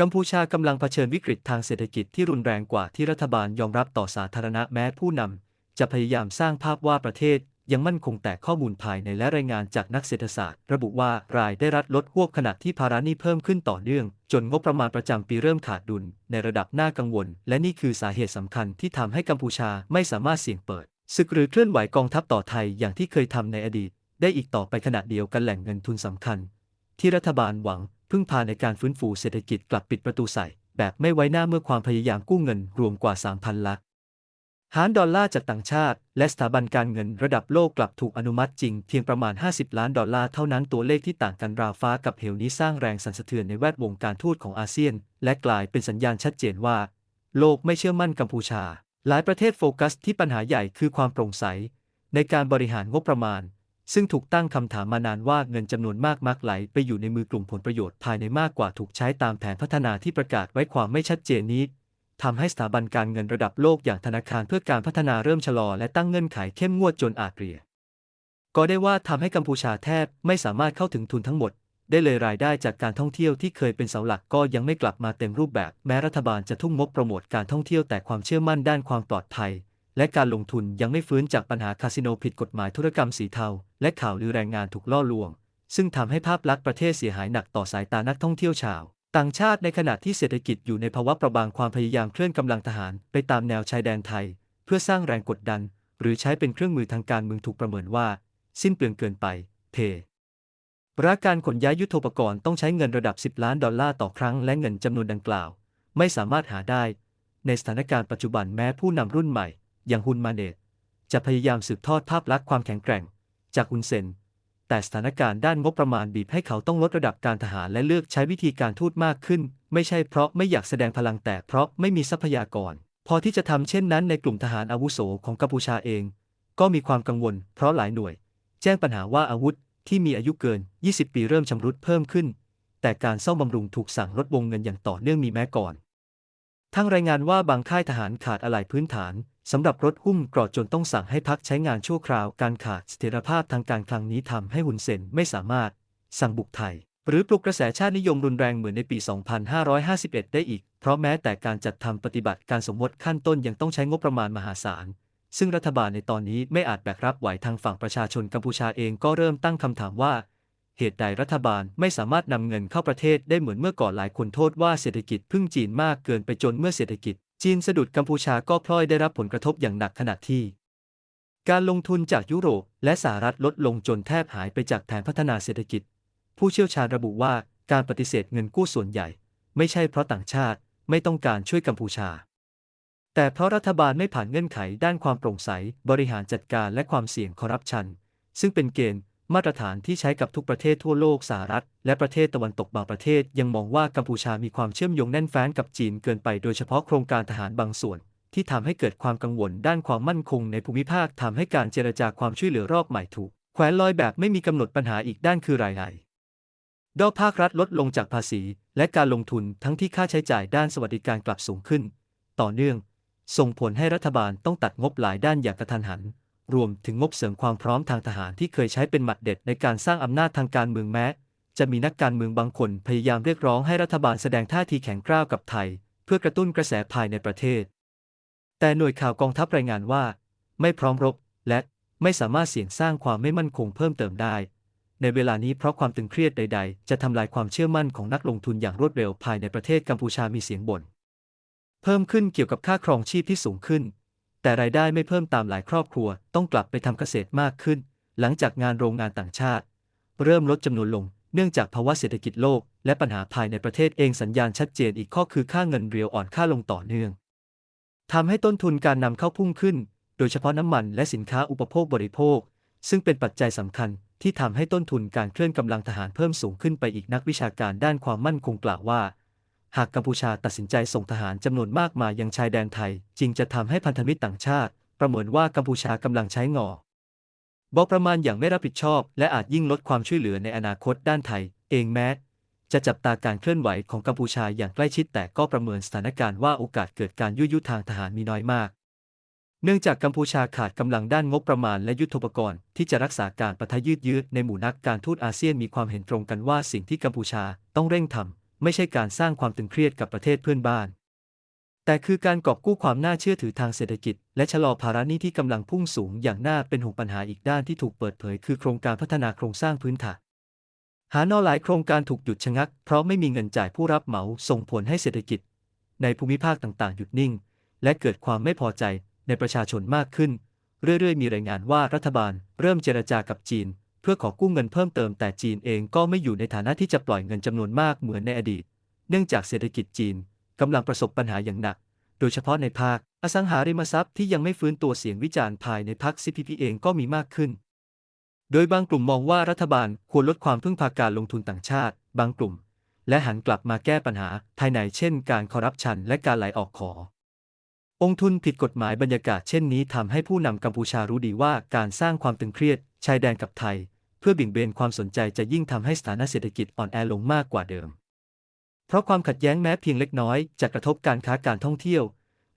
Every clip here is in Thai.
กัมพูชากำลังเผชิญวิกฤตทางเศรษฐกิจที่รุนแรงกว่าที่รัฐบาลยอมรับต่อสาธารณะแม้ผู้นำจะพยายามสร้างภาพว่าประเทศยังมั่นคงแต่ข้อมูลภายในและรายงานจากนักเศรษฐศาสตร์ ระบุว่ารายได้รัฐลดหวบขณะที่ภาระหนี้เพิ่มขึ้นต่อเนื่อง จนงบประมาณประจำปีเริ่มขาดดุล ในระดับน่ากังวล และนี่คือสาเหตุสำคัญที่ทำให้กัมพูชาไม่สามารถเสี่ยงเปิดศึกหรือเคลื่อนไหวกองทัพต่อไทยอย่างที่เคยทำในอดีต ได้อีกต่อไปขณะเดียวกันแหล่งเงินทุนสำคัญ ที่รัฐบาลหวัง พึ่งพาในการฟื้นฟูเศรษฐกิจกลับปิดประตูใส่ แบบไม่ไว้หน้าเมื่อความพยายามกู้เงินรวมกว่า 3,000ล้านหารดอลลาร์จากต่างชาติ และสถาบันการเงินระดับโลกกลับถูกอนุมัติจริงเพียงประมาณ 50 ล้านดอลลาร์เท่านั้นตัวเลขที่ต่างกันราวฟ้ากับเหวนี้สร้างแรงสั่นสะเทือนในแวดวงการทูตของอาเซียน และกลายเป็นสัญญาณชัดเจนว่า โลกไม่เชื่อมั่นกัมพูชา หลายประเทศโฟกัสที่ปัญหาใหญ่คือความโปร่งใส ในการบริหารงบประมาณ ซึ่งถูกตั้งคำถามมานานว่าเงินจำนวนมากมักไหลไปอยู่ในมือกลุ่มผลประโยชน์ภายในมากกว่าถูกใช้ตามแผนพัฒนาที่ประกาศไว้ความไม่ชัดเจนนี้ทำให้สถาบันการเงินระดับโลกอย่างธนาคารเพื่อการพัฒนาเริ่มชะลอและตั้งเงื่อนไขเข้มงวดจนอาจเรียก็ได้ว่าทำให้กัมพูชาแทบไม่สามารถเข้าถึงทุนทั้งหมด ได้เลยรายได้จากการท่องเที่ยวที่เคยเป็นเสาหลักก็ยังไม่กลับมาเต็มรูปแบบ แม้รัฐบาลจะทุ่มงบโปรโมทการท่องเที่ยวแต่ความเชื่อมั่นด้านความปลอดภัย และการลงทุนยังไม่ฟื้นจากปัญหาคาสิโนผิดกฎหมายธุรกรรมสีเทา และข่าวลือแรงงานถูกล่อลวง ซึ่งทำให้ภาพลักษณ์ประเทศเสียหายหนักต่อสายตานักท่องเที่ยวชาว ต่างชาติในขณะที่เศรษฐกิจอยู่ในภาวะประบางความพยายามเคลื่อนกำลังทหารไปตามแนวชายแดนไทย เพื่อสร้างแรงกดดัน หรือใช้เป็นเครื่องมือทางการเมืองถูกประเมินว่า สิ้นเปลืองเกินไปเทราการขนย้ายยุทโธปกรณ์ต้องใช้เงินระดับ 10 ล้านดอลลาร์ต่อครั้งและเงินจำนวนดังกล่าว ไม่สามารถหาได้ ในสถานการณ์ปัจจุบันแม้ผู้นำรุ่นใหม่ อย่างฮุนมาเนตจะพยายามสืบทอดภาพลักษณ์ความแข็งแกร่ง จากฮุนเซน แต่สถานการณ์ด้านงบประมาณบีบให้เขาต้องลดระดับการทหารและเลือกใช้วิธีการทูตมากขึ้น ไม่ใช่เพราะไม่อยากแสดงพลังแต่เพราะไม่มีทรัพยากร พอที่จะทำเช่นนั้นในกลุ่มทหารอาวุโสของกัมพูชาเอง ก็มีความกังวล เพราะหลายหน่วย แจ้งปัญหาว่าอาวุธที่มีอายุเกิน 20 ปีเริ่มชำรุดเพิ่มขึ้น แต่การซ่อมบำรุงถูกสั่งลดวงเงินอย่างต่อเนื่องมีแม้ก่อนทั้งรายงานว่าบางค่ายทหารขาดอะไหล่พื้นฐาน สำหรับรถหุ้มกรอดจนต้องสั่งให้พักใช้งานชั่วคราวการขาดเสถียรภาพทางการคลังนี้ทำให้หุนเซนไม่สามารถสั่งบุกไทย หรือปลุกกระแสชาตินิยมรุนแรงเหมือนในปี 2551 ได้อีก เพราะแม้แต่การจัดทำปฏิบัติการสมมติขั้นต้นยังต้องใช้งบประมาณมหาศาล ซึ่งรัฐบาลในตอนนี้ไม่อาจแบกรับไหวทางฝั่งประชาชนกัมพูชาเองก็เริ่มตั้งคำถามว่า เหตุใดรัฐบาลไม่สามารถนำเงินเข้าประเทศได้เหมือนเมื่อก่อนหลายคนโทษว่าเศรษฐกิจพึ่งจีนมากเกินไปจนเมื่อเศรษฐกิจ จีนสะดุดกัมพูชาก็พลอยได้รับผลกระทบอย่างหนักขณะที่ การลงทุนจากยุโรปและสหรัฐลดลงจนแทบหายไปจากแผนพัฒนาเศรษฐกิจ ผู้เชี่ยวชาญระบุว่าการปฏิเสธเงินกู้ส่วนใหญ่ ไม่ใช่เพราะต่างชาติไม่ต้องการช่วยกัมพูชา แต่เพราะรัฐบาลไม่ผ่านเงื่อนไขด้านความโปร่งใส บริหารจัดการและความเสี่ยงคอร์รัปชัน ซึ่งเป็นเกณฑ์ มาตรฐานที่ใช้กับทุกประเทศทั่วโลกสหรัฐ และประเทศตะวันตกบางประเทศ ยังมองว่ากัมพูชามีความเชื่อมโยงแน่นแฟ้นกับจีนเกินไปโดยเฉพาะโครงการทหารบางส่วน ที่ทำให้เกิดความกังวลด้านความมั่นคงในภูมิภาคทำให้การเจรจาความช่วยเหลือรอบใหม่ถูกแขวนลอยแบบไม่มีกำหนดปัญหาอีกด้านคือรายได้ดอกภาครัฐลดลงจากภาษี และการลงทุนทั้งที่ค่าใช้จ่ายด้านสวัสดิการกลับสูงขึ้น ต่อเนื่อง ส่งผลให้รัฐบาลต้องตัดงบหลายด้านอย่างกระทันหัน รวมถึงงบเสริมความพร้อมทางทหารที่เคยใช้เป็นหมัดเด็ดในการสร้างอำนาจทางการเมืองแม้ จะมีนักการเมืองบางคนพยายามเรียกร้องให้รัฐบาลแสดงท่าทีแข็งกร้าวกับไทย เพื่อกระตุ้นกระแสภายในประเทศ แต่หน่วยข่าวกองทัพรายงานว่า ไม่พร้อมรบและไม่สามารถเสี่ยงสร้างความไม่มั่นคงเพิ่มเติมได้ ในเวลานี้เพราะความตึงเครียดใด ๆ จะทำลายความเชื่อมั่นของนักลงทุนอย่างรวดเร็วภายในประเทศกัมพูชามีเสียงบ่นเพิ่มขึ้นเกี่ยวกับค่าครองชีพที่สูงขึ้น แต่รายได้ไม่เพิ่มตามหลายครอบครัว ต้องกลับไปทำเกษตรมากขึ้น หลังจากงานโรงงานต่างชาติ เริ่มลดจำนวนลง เนื่องจากภาวะเศรษฐกิจโลก และปัญหาภายในประเทศเองสัญญาณชัดเจนอีกข้อคือค่าเงินเรียวอ่อนค่าลงต่อเนื่องทำให้ต้นทุนการนำเข้าพุ่งขึ้น โดยเฉพาะน้ำมันและสินค้าอุปโภคบริโภค ซึ่งเป็นปัจจัยสำคัญที่ทำให้ต้นทุนการเคลื่อนกำลังทหารเพิ่มสูงขึ้นไปอีกนักวิชาการด้านความมั่นคงกล่าวว่า หากกัมพูชาตัดสินใจส่งทหารจำนวนมากมายังชายแดนไทยจริงจะทำให้พันธมิตรต่างชาติ ประเมินว่ากัมพูชากำลังใช้งอบอประมาณอย่างไม่รับผิดชอบ และอาจยิ่งลดความช่วยเหลือในอนาคตด้านไทย เองแม้ จะจับตาการเคลื่อนไหวของกัมพูชาอย่างใกล้ชิดแต่ก็ประเมินสถานการณ์ว่าโอกาสเกิดการยุยยุทางทหารมีน้อยมาก เนื่องจากกัมพูชาขาดกำลังด้านงบประมาณและยุทธปกรณ์ที่จะรักษาการปะทะยืดยืดในหมู่นักการทูตอาเซียนมีความเห็นตรงกันว่าสิ่งที่กัมพูชาต้องเร่งทำ ไม่ใช่การสร้างความตึงเครียดกับประเทศเพื่อนบ้าน แต่คือการกอบกู้ความน่าเชื่อถือทางเศรษฐกิจ และชะลอภาระหนี้ที่กำลังพุ่งสูงอย่างน่าเป็นห่วงปัญหาอีกด้านที่ถูกเปิดเผย คือโครงการพัฒนาโครงสร้างพื้นฐานหานอหลายโครงการถูกหยุดชะงัก เพราะไม่มีเงินจ่ายผู้รับเหมาส่งผลให้เศรษฐกิจ ในภูมิภาคต่างๆ หยุดนิ่ง และเกิดความไม่พอใจในประชาชนมากขึ้น เรื่อยๆ มีรายงานว่ารัฐบาลเริ่มเจรจากับจีน เพื่อขอกู้เงินเพิ่มเติมแต่จีนเองก็ไม่อยู่ในฐานะที่จะปล่อยเงินจำนวนมากเหมือนในอดีต เนื่องจากเศรษฐกิจจีนกำลังประสบปัญหาอย่างหนัก โดยเฉพาะในภาคอสังหาริมทรัพย์ที่ยังไม่ฟื้นตัวเสียงวิจารณ์ภายในพรรค CPP เองก็มีมากขึ้น โดยบางกลุ่มมองว่ารัฐบาลควรลดความพึ่งพาการลงทุนต่างชาติ บางกลุ่ม และหันกลับมาแก้ปัญหาภายในเช่น การคอร์รัปชันและการไหลออกขอองค์ทุนผิดกฎหมายบรรยากาศเช่นนี้ทำให้ผู้นำกัมพูชารู้ดีว่าการสร้างความตึงเครียด ชายแดนกับไทย เพื่อบี่งเบนความสนใจจะยิ่งทำให้สถานะเศรษฐกิจอ่อนแอลงมากกว่าเดิม เพราะความขัดแย้งแม้เพียงเล็กน้อยจะกระทบการค้าการท่องเที่ยว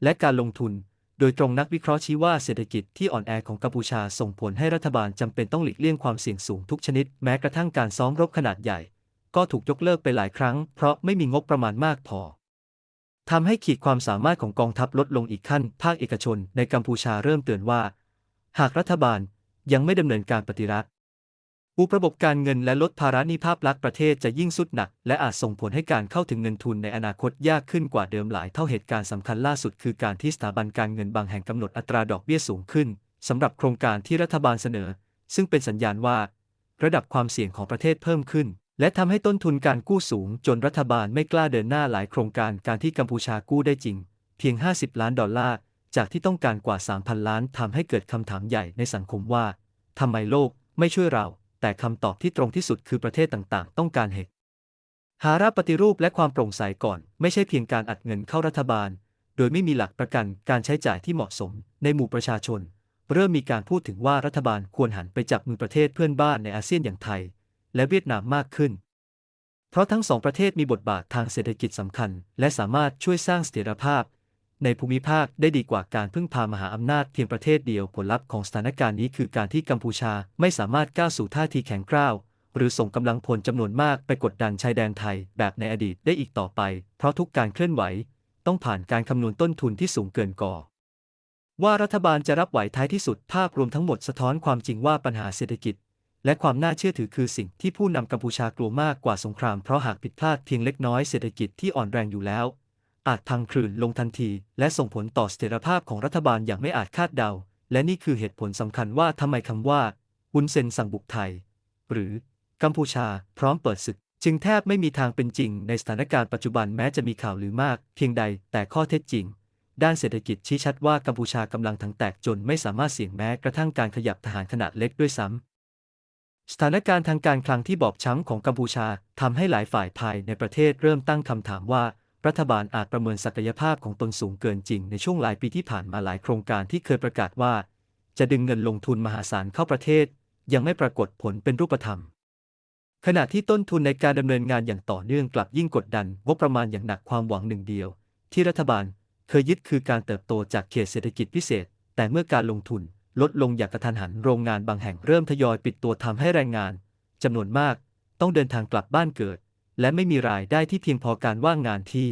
และการลงทุน โดยตรงนักวิเคราะห์ชี้ว่าเศรษฐกิจที่อ่อนแอของกัมพูชาส่งผลให้รัฐบาลจำเป็นต้องหลีกเลี่ยงความเสี่ยงสูงทุกชนิด แม้กระทั่งการซ้อมรบขนาดใหญ่ ก็ถูกยกเลิกไปหลายครั้ง เพราะไม่มีงบประมาณมากพอทำให้ขีดความสามารถของกองทัพลดลงอีกขั้น ภาคเอกชนในกัมพูชาเริ่มเตือนว่า หากรัฐบาล ยังไม่ดำเนินการปฏิรัฐอุประบบการเงินและลดภาระหนี้ภาพลักษณ์ประเทศจะยิ่งสุดหนัก และอาจส่งผลให้การเข้าถึงเงินทุนในอนาคตยากขึ้นกว่าเดิมหลายเท่าเหตุการณ์สำคัญล่าสุดคือการที่สถาบันการเงินบางแห่งกำหนดอัตราดอกเบี้ยสูงขึ้นสำหรับโครงการที่รัฐบาลเสนอ ซึ่งเป็นสัญญาณว่า ระดับความเสี่ยงของประเทศเพิ่มขึ้น และทำให้ต้นทุนการกู้สูง จนรัฐบาลไม่กล้าเดินหน้าหลายโครงการการที่กัมพูชากู้ได้จริง เพียง 50 ล้านดอลลาร์ จากที่ต้องการกว่า 3,000 ล้านทำให้เกิดคำถามใหญ่ในสังคมว่าทำไมโลกไม่ช่วยเรา แต่คำตอบที่ตรงที่สุดคือประเทศต่างๆ ต้องการเหตุ หาราปฏิรูปและความโปร่งใสก่อน ไม่ใช่เพียงการอัดเงินเข้ารัฐบาล โดยไม่มีหลักประกันการใช้จ่ายที่เหมาะสม ในหมู่ประชาชน เริ่มมีการพูดถึงว่ารัฐบาลควรหันไปจับมือประเทศเพื่อนบ้านในอาเซียนอย่างไทย และเวียดนามมากขึ้น เพราะทั้งสองประเทศมีบทบาททางเศรษฐกิจสำคัญ และสามารถช่วยสร้างเสถียรภาพ ในภูมิภาคได้ดีกว่าการพึ่งพามหาอำนาจเพียงประเทศเดียวผลลัพธ์ของสถานการณ์นี้คือการที่กัมพูชาไม่สามารถก้าวสู่ท่าทีแข็งกร้าวหรือส่งกำลังพลจำนวนมากไปกดดันชายแดนไทยแบบในอดีตได้อีกต่อไป เพราะทุกการเคลื่อนไหว ต้องผ่านการคำนวณต้นทุนที่สูงเกินก่อ ว่ารัฐบาลจะรับไหวท้ายที่สุดภาพรวมทั้งหมดสะท้อนความจริงว่าปัญหาเศรษฐกิจ และความน่าเชื่อถือคือสิ่งที่ผู้นำกัมพูชากลัวมากกว่าสงครามเพราะหากผิดพลาดเพียงเล็กน้อยเศรษฐกิจที่อ่อนแรงอยู่แล้ว อาจพังคลื่นลงทันที และส่งผลต่อเสถียรภาพของรัฐบาลอย่างไม่อาจคาดเดา และนี่คือเหตุผลสำคัญว่าทำไมคำว่าวุนเซนสั่งบุกไทย หรือกัมพูชาพร้อมเปิดศึก จึงแทบไม่มีทางเป็นจริงในสถานการณ์ปัจจุบันแม้จะมีข่าวลือมากเพียงใดแต่ข้อเท็จจริง ด้านเศรษฐกิจชี้ชัดว่ากัมพูชากำลังทั้งแตกจนไม่สามารถเสี่ยงแม้กระทั่งการขยับทหารขนาดเล็กด้วยซ้ำสถานการณ์ทางการคลังที่บอบช้ำของกัมพูชาทำให้หลายฝ่ายภายในประเทศเริ่มตั้งคำถามว่า รัฐบาลอาจประเมินศักยภาพของตนสูงเกินจริงในช่วงหลายปีที่ผ่านมาหลายโครงการที่เคยประกาศว่า จะดึงเงินลงทุนมหาศาลเข้าประเทศ ยังไม่ปรากฏผลเป็นรูปธรรม ขณะที่ต้นทุนในการดำเนินงานอย่างต่อเนื่องกลับยิ่งกดดันงบประมาณอย่างหนักความหวังหนึ่งเดียว ที่รัฐบาลเคยยึดคือการเติบโตจากเขตเศรษฐกิจพิเศษ แต่เมื่อการลงทุนลดลงอย่างกระทันหันโรงงานบางแห่งเริ่มทยอยปิดตัวทำให้แรงงานจำนวนมากต้องเดินทางกลับบ้านเกิด และไม่มีรายได้ที่เพียงพอการว่างงานที่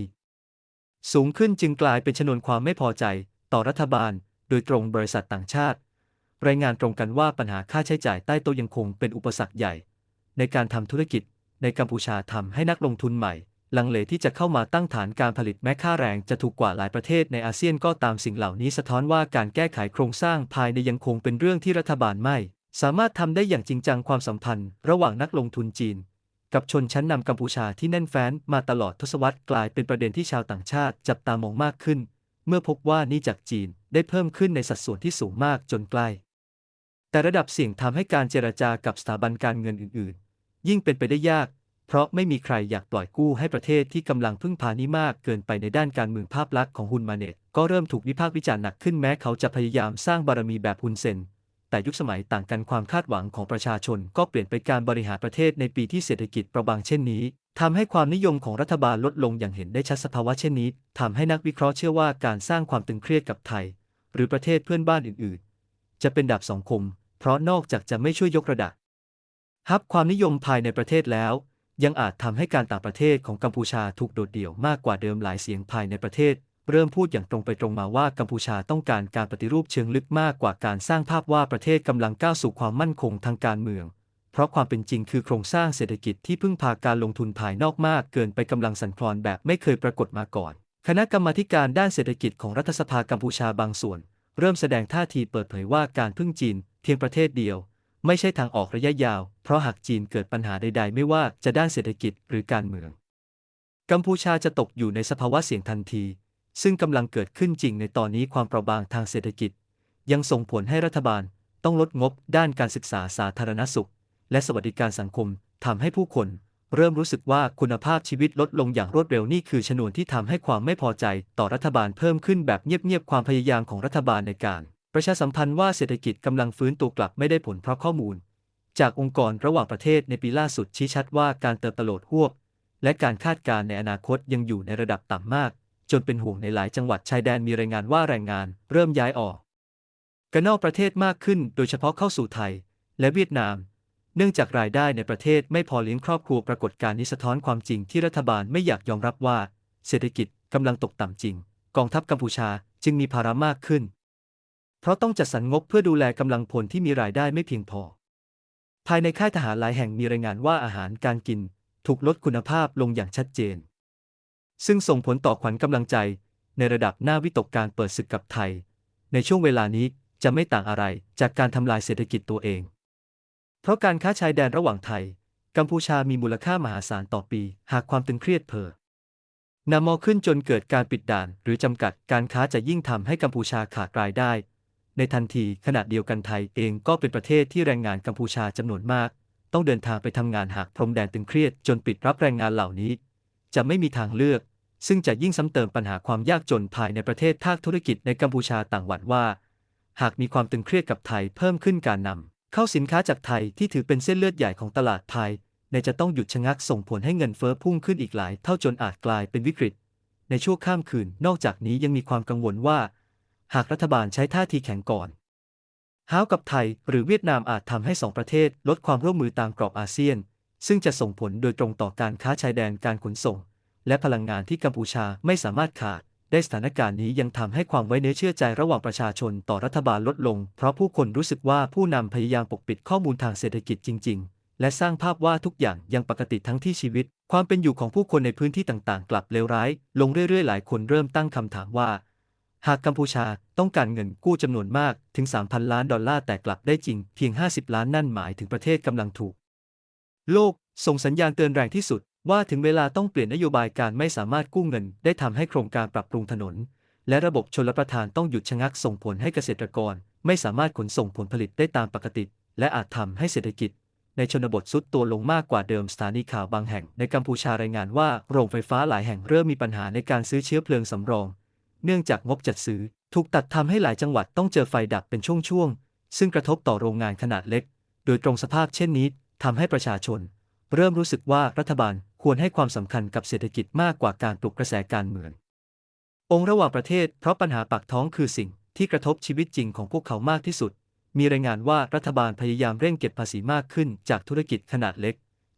สูงขึ้นจึงกลายเป็นชนวนความไม่พอใจ ต่อรัฐบาล โดยตรงบริษัทต่างชาติ รายงานตรงกันว่าปัญหาค่าใช้จ่ายใต้โต๊ะยังคงเป็นอุปสรรคใหญ่ ในการทำธุรกิจ ในกัมพูชาทำให้นักลงทุนใหม่ ลังเลที่จะเข้ามาตั้งฐานการผลิตแม้ค่าแรงจะถูกกว่าหลายประเทศในอาเซียนก็ตามสิ่งเหล่านี้สะท้อนว่าการแก้ไขโครงสร้างภายในยังคงเป็นเรื่องที่รัฐบาลไม่ สามารถทำได้อย่างจริงจังความสัมพันธ์ ระหว่างนักลงทุนจีน กับชนชั้นนำกัมพูชาที่แน่นแฟ้นมาตลอดทศวรรษกลายเป็นประเด็นที่ชาวต่างชาติจับตามองมากขึ้น เมื่อพบว่านี้จากจีนได้เพิ่มขึ้นในสัดส่วนที่สูงมากจนใกล้ แต่ระดับเสี่ยงทำให้การเจรจากับสถาบันการเงินอื่น ๆ ยิ่งเป็นไปได้ยาก เพราะไม่มีใครอยากปล่อยกู้ให้ประเทศที่กำลังพึ่งพานี้มากเกินไปในด้านการเมืองภาพลักษณ์ของฮุนมาเนตก็เริ่มถูกวิพากษ์วิจารณ์หนักขึ้นแม้เขาจะพยายามสร้างบารมีแบบฮุนเซน แต่ยุคสมัยต่างกันความคาดหวังของประชาชนก็เปลี่ยนไปการบริหารประเทศในปีที่เศรษฐกิจประบางเช่นนี้ทำให้ความนิยมของรัฐบาลลดลงอย่างเห็นได้ชัดสภาวะเช่นนี้ทำให้นักวิเคราะห์เชื่อว่าการสร้างความตึงเครียดกับไทย หรือประเทศเพื่อนบ้านอื่น ๆ จะเป็นดาบสองคม เพราะนอกจากจะไม่ช่วยยกระดับฮับความนิยมภายในประเทศแล้ว ยังอาจทำให้การต่างประเทศของกัมพูชาถูกโดดเดี่ยวมากกว่าเดิมหลายเสียงภายในประเทศ เริ่มพูดอย่างตรงไปตรงมาว่ากัมพูชาต้องการการปฏิรูปเชิงลึกมากกว่าการสร้างภาพว่าประเทศกำลังก้าวสู่ความมั่นคงทางการเมือง เพราะความเป็นจริงคือโครงสร้างเศรษฐกิจที่พึ่งพาการลงทุนภายนอกมากเกินไปกำลังสั่นคลอนแบบไม่เคยปรากฏมาก่อน คณะกรรมาการด้านเศรษฐกิจของรัฐสภากัมพูชาบางส่วน เริ่มแสดงท่าทีเปิดเผยว่าการพึ่งจีน เพียงประเทศเดียว ไม่ใช่ทางออกระยะยาว เพราะหากจีนเกิดปัญหาใด ๆ ไม่ว่าจะด้านเศรษฐกิจหรือการเมือง กัมพูชาจะตกอยู่ในสภาวะเสี่ยงทันที ซึ่งกำลังเกิดขึ้นจริงในตอนนี้ความเปราะบางทางเศรษฐกิจ ยังส่งผลให้รัฐบาลต้องลดงบด้านการศึกษาสาธารณสุข และสวัสดิการสังคมทำให้ผู้คน เริ่มรู้สึกว่าคุณภาพชีวิตลดลงอย่างรวดเร็วนี่คือชนวนที่ทำให้ความไม่พอใจต่อรัฐบาลเพิ่มขึ้นแบบเงียบๆความพยายามของรัฐบาลในการ ประชาสัมพันธ์ว่าเศรษฐกิจกำลังฟื้นตัวกลับไม่ได้ผลเพราะข้อมูล จากองค์กรระหว่างประเทศในปีล่าสุดชี้ชัดว่าการเติบโตโลดหวบและการคาดการณ์ในอนาคตยังอยู่ในระดับต่ำมาก จนเป็นห่วงในหลายจังหวัดชายแดนมีรายงานว่าแรงงานเริ่มย้ายออกกันนอกประเทศมากขึ้นโดยเฉพาะเข้าสู่ไทย และเวียดนาม เนื่องจากรายได้ในประเทศไม่พอเลี้ยงครอบครัวปรากฏการณ์นี้สะท้อนความจริงที่รัฐบาลไม่อยากยอมรับว่า เศรษฐกิจกำลังตกต่ำจริง กองทัพกัมพูชาจึงมีภาระมากขึ้น เพราะต้องจัดสรรงบเพื่อดูแลกำลังพลที่มีรายได้ไม่เพียงพอ ภายในค่ายทหารหลายแห่งมีรายงานว่าอาหารการกิน ถูกลดคุณภาพลงอย่างชัดเจน ซึ่งส่งผลต่อขวัญกำลังใจ ในระดับหน้าวิตกการเปิดศึกกับไทย ในช่วงเวลานี้จะไม่ต่างอะไรจากการทำลายเศรษฐกิจตัวเอง เพราะการค้าชายแดนระหว่างไทย กัมพูชามีมูลค่ามหาศาลต่อปี หากความตึงเครียดเพอนำมอขึ้นจนเกิดการปิดด่าน หรือจำกัดการค้าจะยิ่งทำให้กัมพูชาขาดรายได้ ในทันทีขณะเดียวกันไทยเองก็เป็นประเทศที่แรงงานกัมพูชาจำนวนมาก ต้องเดินทางไปทำงานหากพรมแดนตึงเครียดจนปิดรับแรงงานเหล่านี้ จะไม่มีทางเลือก ซึ่งจะยิ่งซ้ำเติมปัญหาความยากจนภายในประเทศภาคธุรกิจในกัมพูชาต่างหวั่นว่า หากมีความตึงเครียดกับไทยเพิ่มขึ้นการนำเข้าสินค้าจากไทยที่ถือเป็นเส้นเลือดใหญ่ของตลาดไทยในจะต้องหยุดชะงักส่งผลให้เงินเฟ้อพุ่งขึ้นอีกหลาย เท่าจนอาจกลายเป็นวิกฤต ในช่วงข้ามคืน นอกจากนี้ยังมีความกังวลว่า หากรัฐบาลใช้ท่าทีแข็งก่อนฮาวกับไทยหรือเวียดนามอาจทำให้สองประเทศลดความร่วมมือตามกรอบอาเซียน ซึ่งจะส่งผลโดยตรงต่อการค้าชายแดนการขนส่ง และพลังงานที่กัมพูชาไม่สามารถขาด ได้สถานการณ์นี้ยังทำให้ความไว้เนื้อเชื่อใจระหว่างประชาชนต่อรัฐบาลลดลง เพราะผู้คนรู้สึกว่าผู้นำพยายามปกปิดข้อมูลทางเศรษฐกิจจริง ๆ และสร้างภาพว่าทุกอย่างยังปกติทั้งที่ชีวิต ความเป็นอยู่ของผู้คนในพื้นที่ต่างๆ กลับเลวร้าย ลงเรื่อยๆ หลายคนเริ่มตั้งคำถามว่า หากกัมพูชาต้องการเงินกู้จำนวนมากถึง 3,000 ล้านดอลลาร์แต่กลับได้จริงเพียง 50 ล้านนั่นหมายถึงประเทศกำลังถูก โลกส่งสัญญาณเตือนแรงที่สุด ว่าถึงเวลาต้องเปลี่ยนนโยบายการไม่สามารถกู้เงิน ได้ทำให้โครงการปรับปรุงถนน และระบบชลประทานต้องหยุดชะงักส่งผลให้เกษตรกร ไม่สามารถขนส่งผลผลิตได้ตามปกติ และอาจทำให้เศรษฐกิจ ในชนบทซุดตัวลงมากกว่าเดิมสถานีข่าวบางแห่งในกัมพูชารายงานว่าโรงไฟฟ้าหลายแห่งเริ่มมีปัญหาในการซื้อเชื้อเพลิงสำรอง เนื่องจากงบจัดซื้อ ถูกตัดทำให้หลายจังหวัดต้องเจอไฟดับเป็นช่วงๆซึ่งกระทบต่อโรงงานขนาดเล็ก โดยตรงสภาพเช่นนี้ทำให้ประชาชน เริ่มรู้สึกว่ารัฐบาล ควรให้ความสำคัญกับเศรษฐกิจมากกว่าการปลุกกระแสการเมือง องค์ระหว่างประเทศเพราะปัญหาปากท้องคือสิ่งที่กระทบชีวิตจริงของพวกเขามากที่สุด มีรายงานว่ารัฐบาลพยายามเร่งเก็บภาษีมากขึ้นจากธุรกิจขนาดเล็ก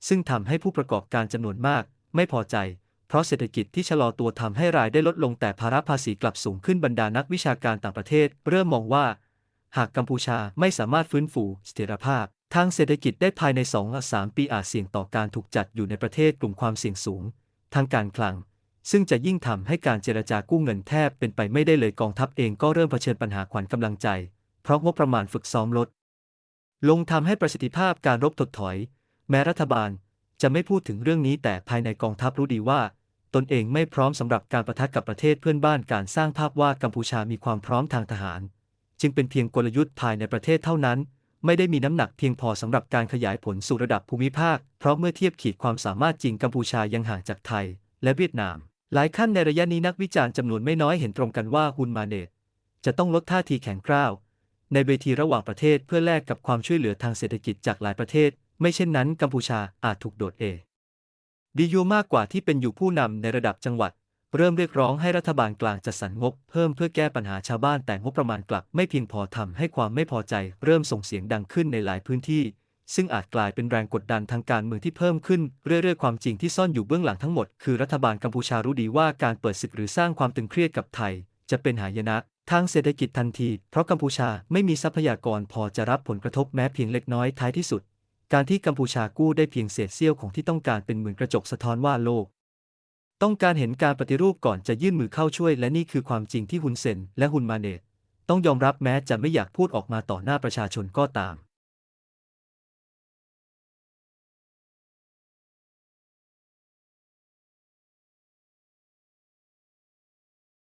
ซึ่งทำให้ผู้ประกอบการจำนวนมาก ไม่พอใจ เพราะเศรษฐกิจที่ชะลอตัวทำให้รายได้ลดลงแต่ภาระภาษีกลับสูงขึ้นบรรดานักวิชาการต่างประเทศ เริ่มมองว่า หากกัมพูชาไม่สามารถฟื้นฟูเสถียรภาพ ทางเศรษฐกิจได้ภายใน2-3ปีอาจเสี่ยงต่อการถูกจัดอยู่ในประเทศกลุ่มความเสี่ยงสูง ทางการคลัง ซึ่งจะยิ่งทำให้การเจรจากู้เงินแทบเป็นไปไม่ได้เลยกองทัพเองก็เริ่มเผชิญปัญหาขวัญกำลังใจ เพราะงบประมาณฝึกซ้อมลด ลงทำให้ประสิทธิภาพการรบถดถอย แม้รัฐบาลจะไม่พูดถึงเรื่องนี้แต่ภายในกองทัพรู้ดีว่า ตนเองไม่พร้อมสำหรับการประทะกับประเทศเพื่อนบ้านการสร้างภาพว่ากัมพูชามีความพร้อมทางทหาร จึงเป็นเพียงกลยุทธ์ภายในประเทศเท่านั้น ไม่ได้มีน้ำหนักเพียงพอสำหรับการขยายผลสู่ระดับภูมิภาค เพราะเมื่อเทียบขีดความสามารถจริงกัมพูชายังห่างจากไทย และเวียดนาม หลายขั้นในระยะนี้นักวิจารณ์จำนวนไม่น้อยเห็นตรงกันว่าฮุนมาเนตจะต้องลดท่าทีแข็งกร้าว ในเวทีระหว่างประเทศเพื่อแลกกับความช่วยเหลือทางเศรษฐกิจจากหลายประเทศ ไม่เช่นนั้นกัมพูชาอาจถูกโดดเอดียูมากกว่าที่เป็นอยู่ผู้นำในระดับจังหวัด เริ่มเรียกร้องให้รัฐบาลกลางจัดสรรงบเพิ่มเพื่อแก้ปัญหาชาวบ้านแต่งบประมาณกลับไม่เพียงพอทำให้ความไม่พอใจเริ่มส่งเสียงดังขึ้นในหลายพื้นที่ ซึ่งอาจกลายเป็นแรงกดดันทางการเมืองที่เพิ่มขึ้น เรื่อยๆความจริงที่ซ่อนอยู่เบื้องหลังทั้งหมดคือรัฐบาลกัมพูชารู้ดีว่าการเปิดศึกหรือสร้างความตึงเครียดกับไทย จะเป็นหายนะทางเศรษฐกิจทันที เพราะกัมพูชาไม่มีทรัพยากรพอจะรับผลกระทบแม้เพียงเล็กน้อยท้ายที่สุด การที่กัมพูชากู้ได้เพียงเศษเสี้ยวของที่ต้องการเป็นเหมือนกระจกสะท้อนว่าโลก ต้องการเห็นการปฏิรูปก่อนจะยื่นมือเข้าช่วย และนี่คือความจริงที่ฮุนเซนและฮุนมาเนตต้องยอมรับแม้จะไม่อยากพูดออกมาต่อหน้าประชาชนก็ตาม